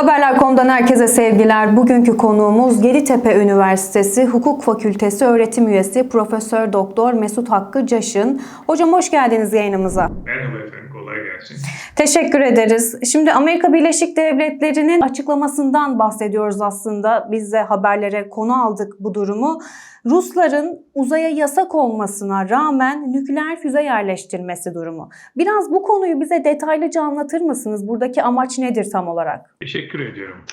Haberler.com'dan herkese sevgiler. Bugünkü konuğumuz Gediktepe Üniversitesi Hukuk Fakültesi öğretim üyesi Profesör Doktor Mesut Hakkı Caşın. Hocam hoş geldiniz yayınımıza. Merhaba efendim, gelsin. Teşekkür ederiz. Şimdi Amerika Birleşik Devletleri'nin açıklamasından bahsediyoruz aslında. Biz de haberlere konu aldık bu durumu. Rusların uzaya yasak olmasına rağmen nükleer füze yerleştirmesi durumu. Biraz bu konuyu bize detaylıca anlatır mısınız? Buradaki amaç nedir tam olarak? Teşekkür ediyorum.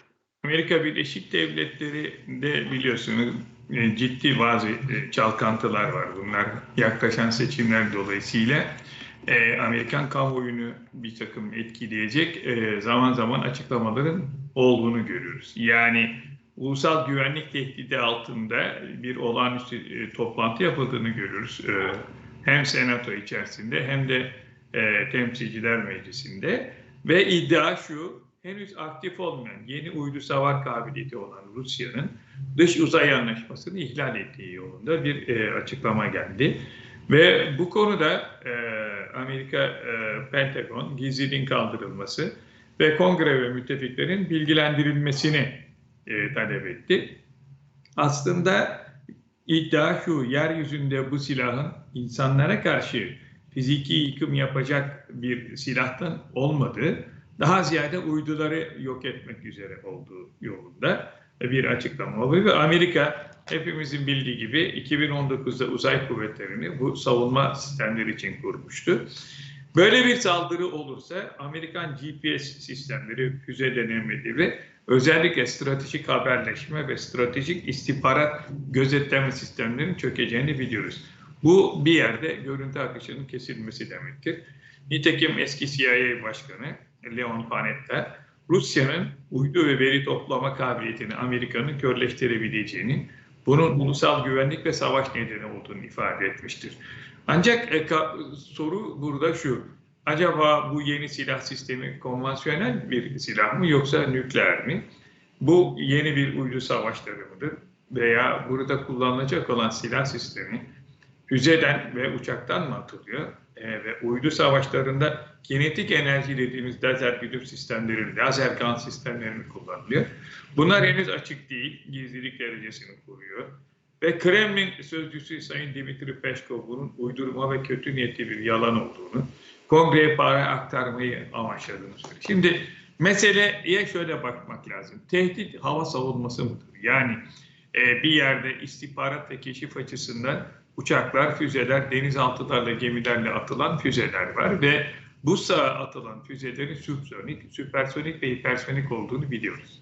Amerika Birleşik Devletleri'nde biliyorsunuz e, ciddi bazı e, çalkantılar var. Bunlar yaklaşan seçimler dolayısıyla e, Amerikan kamuoyunu bir takım etkileyecek e, zaman zaman açıklamaların olduğunu görüyoruz. Yani ulusal güvenlik tehdidi altında bir olağanüstü e, toplantı yapıldığını görüyoruz. E, hem senato içerisinde hem de e, temsilciler meclisinde ve iddia şu henüz aktif olmayan yeni uydu savar kabiliyeti olan Rusya'nın dış uzay anlaşmasını ihlal ettiği yolunda bir e, açıklama geldi. Ve bu konuda e, Amerika e, Pentagon gizliliğin kaldırılması ve kongre ve müttefiklerin bilgilendirilmesini e, talep etti. Aslında iddia şu, yeryüzünde bu silahın insanlara karşı fiziki yıkım yapacak bir silahtan olmadığı, daha ziyade uyduları yok etmek üzere olduğu yolunda bir açıklama oluyor. Ve Amerika hepimizin bildiği gibi 2019'da uzay kuvvetlerini bu savunma sistemleri için kurmuştu. Böyle bir saldırı olursa Amerikan GPS sistemleri, füze denemeleri özellikle stratejik haberleşme ve stratejik istihbarat gözetleme sistemlerinin çökeceğini biliyoruz. Bu bir yerde görüntü akışının kesilmesi demektir. Nitekim eski CIA Başkanı Leon Panetta, Rusya'nın uydu ve veri toplama kabiliyetini Amerika'nın körleştirebileceğini, bunun ulusal güvenlik ve savaş nedeni olduğunu ifade etmiştir. Ancak e, soru burada şu, acaba bu yeni silah sistemi konvansiyonel bir silah mı yoksa nükleer mi? Bu yeni bir uydu savaşları mıdır? Veya burada kullanılacak olan silah sistemi füzeden ve uçaktan mı atılıyor? E, ve uydu savaşlarında kinetik enerji dediğimiz lazer güdüm sistemleri, lazer kan sistemleri mi kullanılıyor? Bunlar henüz açık değil, gizlilik derecesini koruyor. Ve Kremlin sözcüsü Sayın Dimitri Peskov bunun uydurma ve kötü niyetli bir yalan olduğunu, kongreye para aktarmayı amaçladığını söylüyor. Şimdi meseleye şöyle bakmak lazım. Tehdit hava savunması mıdır? Yani e, bir yerde istihbarat ve keşif açısından uçaklar, füzeler, denizaltılarla, gemilerle atılan füzeler var ve bu sağa atılan füzelerin subsonik, süpersonik ve hipersonik olduğunu biliyoruz.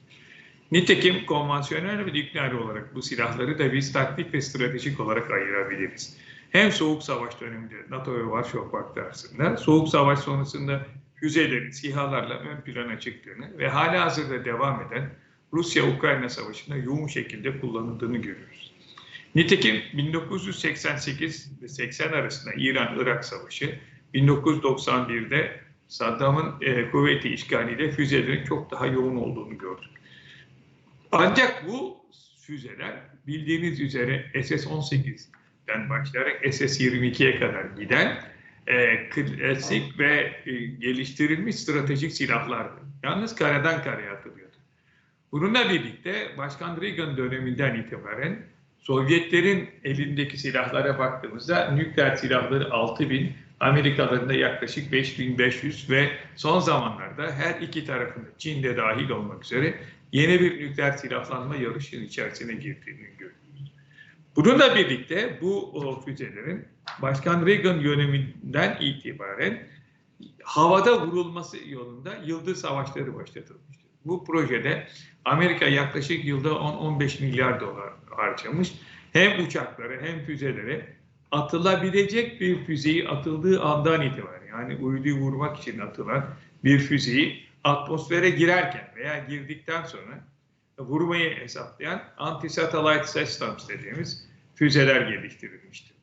Nitekim konvansiyonel ve nükleer olarak bu silahları da biz taktik ve stratejik olarak ayırabiliriz. Hem Soğuk Savaş döneminde NATO ve Varşova Paktı arasında, Soğuk Savaş sonrasında füzelerin SİHA'larla ön plana çıktığını ve hala hazırda devam eden Rusya-Ukrayna Savaşı'nda yoğun şekilde kullanıldığını görüyoruz. Nitekim 1988 ve 80 arasında İran-Irak Savaşı, 1991'de Saddam'ın e, kuvveti işgaliyle füzelerin çok daha yoğun olduğunu gördük. Ancak bu füzeler bildiğiniz üzere SS-18'den başlayarak SS-22'ye kadar giden e, klasik ve e, geliştirilmiş stratejik silahlardı. Yalnız karadan karaya atılıyordu. Bununla birlikte Başkan Reagan döneminden itibaren Sovyetlerin elindeki silahlara baktığımızda nükleer silahları 6000, Amerikalıların da yaklaşık 5500 ve son zamanlarda her iki tarafında Çin'de dahil olmak üzere yeni bir nükleer silahlanma yarışının içerisine girdiğini görüyoruz. Bununla birlikte bu füzelerin Başkan Reagan yöneminden itibaren havada vurulması yolunda yıldız savaşları başlatılmıştır. Bu projede Amerika yaklaşık yılda 10-15 milyar dolar harcamış. Hem uçaklara hem füzelere atılabilecek bir füzeyi atıldığı andan itibaren yani uyduyu vurmak için atılan bir füzeyi atmosfere girerken veya girdikten sonra vurmayı hesaplayan anti-satellite systems dediğimiz füzeler geliştirilmiştir.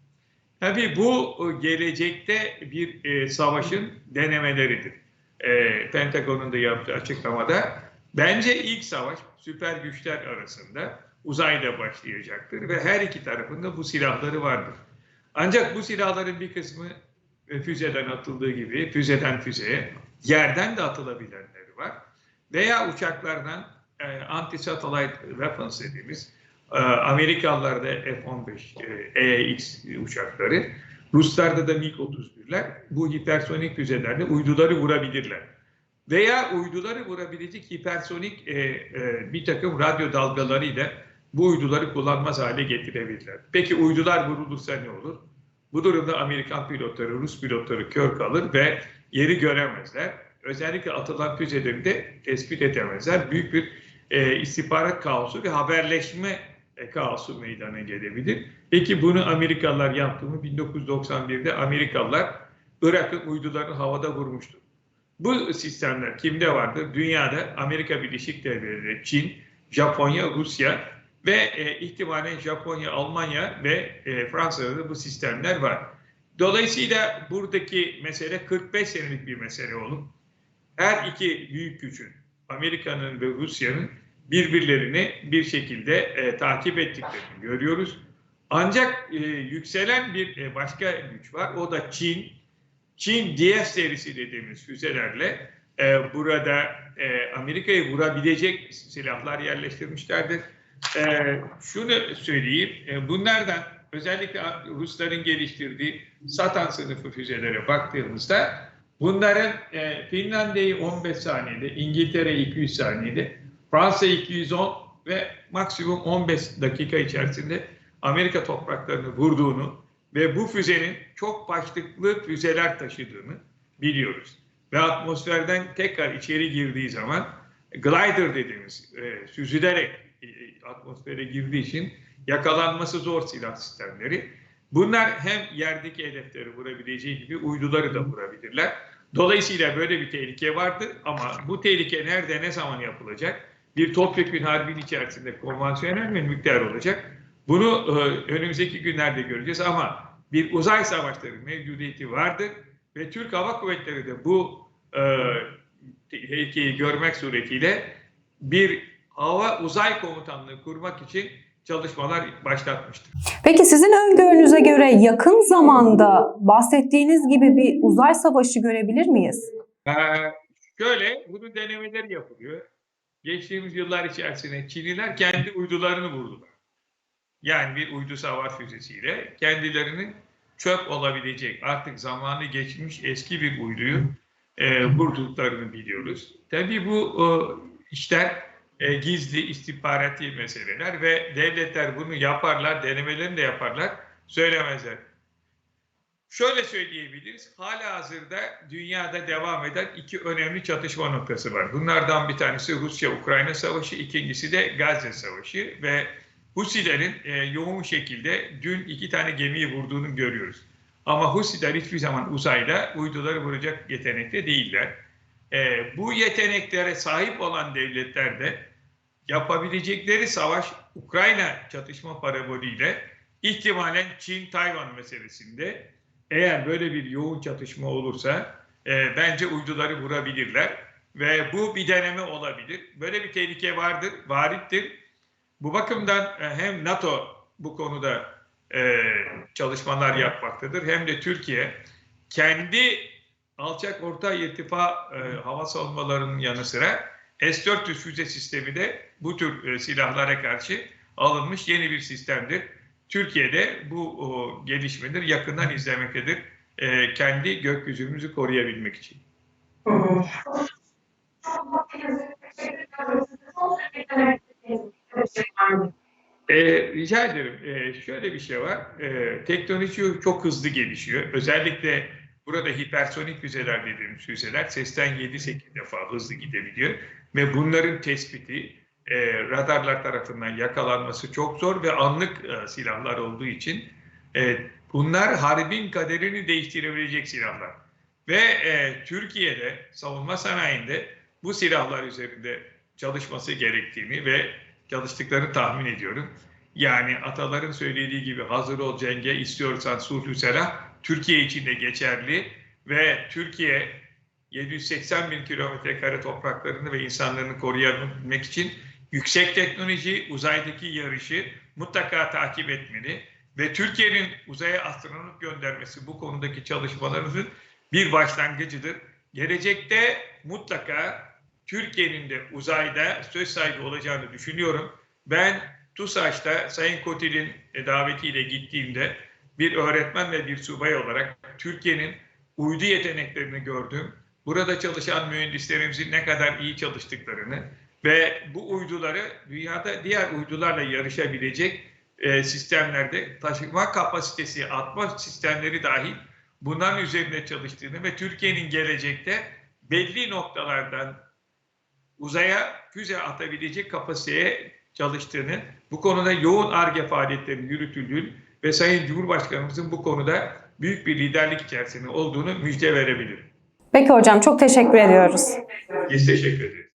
Tabii bu gelecekte bir e, savaşın denemeleridir. E, Pentagon'un da yaptığı açıklamada bence ilk savaş süper güçler arasında uzayda başlayacaktır ve her iki tarafında bu silahları vardır. Ancak bu silahların bir kısmı füzeden atıldığı gibi füzeden füzeye yerden de atılabilenleri var. veya uçaklardan e, anti-satellite weapons dediğimiz e, Amerikalılarda F-15 e, EX uçakları, Ruslarda da MiG-31'ler bu hipersonik füzelerle uyduları vurabilirler. Veya uyduları vurabilecek hipersonik e, e, bir takım radyo dalgalarıyla bu uyduları kullanmaz hale getirebilirler. Peki uydular vurulursa ne olur? Bu durumda Amerikan pilotları, Rus pilotları kör kalır ve yeri göremezler. Özellikle atılan füzeleri de tespit edemezler. Büyük bir e, istihbarat kaosu ve haberleşme e, kaosu meydana gelebilir. Peki bunu Amerikalılar yaptı mı? 1991'de Amerikalılar Irak'ın uydularını havada vurmuştu. Bu sistemler kimde vardır? Dünyada Amerika Birleşik Devletleri, Çin, Japonya, Rusya ve e, ihtimalen Japonya, Almanya ve e, Fransa'da da bu sistemler var. Dolayısıyla buradaki mesele 45 senelik bir mesele olup her iki büyük gücün, Amerika'nın ve Rusya'nın birbirlerini bir şekilde e, takip ettiklerini görüyoruz. Ancak e, yükselen bir e, başka güç var. O da Çin. Çin DS serisi dediğimiz füzelerle e, burada e, Amerika'yı vurabilecek silahlar yerleştirmişlerdir. E, şunu söyleyeyim, e, bunlardan özellikle Rusların geliştirdiği Satan sınıfı füzelere baktığımızda bunların e, Finlandiya'yı 15 saniyede, İngiltere 200 saniyede, Fransa 210 ve maksimum 15 dakika içerisinde Amerika topraklarını vurduğunu ve bu füzenin çok başlıklı füzeler taşıdığını biliyoruz. Ve atmosferden tekrar içeri girdiği zaman glider dediğimiz e, süzülerek e, atmosfere girdiği için yakalanması zor silah sistemleri. Bunlar hem yerdeki hedefleri vurabileceği gibi uyduları da vurabilirler. Dolayısıyla böyle bir tehlike vardır ama bu tehlike nerede ne zaman yapılacak? Bir topyekun harbin içerisinde konvansiyonel ve nükleer olacak. Bunu e, önümüzdeki günlerde göreceğiz ama bir uzay savaşları mevcudiyeti vardır ve Türk Hava Kuvvetleri de bu e, tehlikeyi görmek suretiyle bir hava uzay komutanlığı kurmak için çalışmalar başlatmıştır. Peki sizin öngörünüze göre yakın zamanda bahsettiğiniz gibi bir uzay savaşı görebilir miyiz? Ee, şöyle, bunun denemeleri yapılıyor. Geçtiğimiz yıllar içerisinde Çinliler kendi uydularını vurdular. Yani bir uydu savar füzesiyle kendilerinin çöp olabilecek, artık zamanı geçmiş eski bir uyduyu e, vurduklarını biliyoruz. Tabii bu e, işler e, gizli istihbarati meseleler ve devletler bunu yaparlar, denemelerini de yaparlar, söylemezler. Şöyle söyleyebiliriz, hala hazırda dünyada devam eden iki önemli çatışma noktası var. Bunlardan bir tanesi Rusya-Ukrayna savaşı, ikincisi de Gazze savaşı ve Husilerin e, yoğun şekilde dün iki tane gemiyi vurduğunu görüyoruz. Ama Husiler hiçbir zaman uzayda uyduları vuracak yetenekte değiller. E, bu yeteneklere sahip olan devletler de yapabilecekleri savaş Ukrayna çatışma parabolüyle ihtimalen Çin-Tayvan meselesinde eğer böyle bir yoğun çatışma olursa e, bence uyduları vurabilirler ve bu bir deneme olabilir. Böyle bir tehlike vardır, varittir. Bu bakımdan e, hem NATO bu konuda e, çalışmalar yapmaktadır hem de Türkiye kendi alçak orta irtifa e, hava savunmalarının yanı sıra S-400 füze sistemi de bu tür e, silahlara karşı alınmış yeni bir sistemdir. Türkiye'de bu o, gelişmeleri yakından izlemektedir. E, kendi gökyüzümüzü koruyabilmek için. E, rica ederim. E, şöyle bir şey var. E, teknoloji çok hızlı gelişiyor. Özellikle burada hipersonik füzeler dediğimiz füzeler sesten 7-8 defa hızlı gidebiliyor. Ve bunların tespiti e, radarlar tarafından yakalanması çok zor ve anlık e, silahlar olduğu için e, bunlar harbin kaderini değiştirebilecek silahlar. Ve e, Türkiye'de savunma sanayinde bu silahlar üzerinde çalışması gerektiğini ve çalıştıklarını tahmin ediyorum. Yani ataların söylediği gibi hazır ol cenge istiyorsan sulhü selah Türkiye için de geçerli ve Türkiye 780 bin kilometre kare topraklarını ve insanlarını koruyabilmek için yüksek teknoloji, uzaydaki yarışı mutlaka takip etmeli ve Türkiye'nin uzaya astronot göndermesi bu konudaki çalışmalarımızın bir başlangıcıdır. Gelecekte mutlaka Türkiye'nin de uzayda söz sahibi olacağını düşünüyorum. Ben TUSAŞ'ta Sayın Kotil'in e, davetiyle gittiğimde bir öğretmen ve bir subay olarak Türkiye'nin uydu yeteneklerini gördüm. Burada çalışan mühendislerimizin ne kadar iyi çalıştıklarını ve bu uyduları dünyada diğer uydularla yarışabilecek e, sistemlerde taşıma kapasitesi, atma sistemleri dahil bunların üzerinde çalıştığını ve Türkiye'nin gelecekte belli noktalardan uzaya füze atabilecek kapasiteye çalıştığını, bu konuda yoğun ARGE faaliyetlerinin yürütüldüğünü ve Sayın Cumhurbaşkanımızın bu konuda büyük bir liderlik içerisinde olduğunu müjde verebilirim. Peki hocam çok teşekkür ediyoruz. Biz teşekkür ederiz.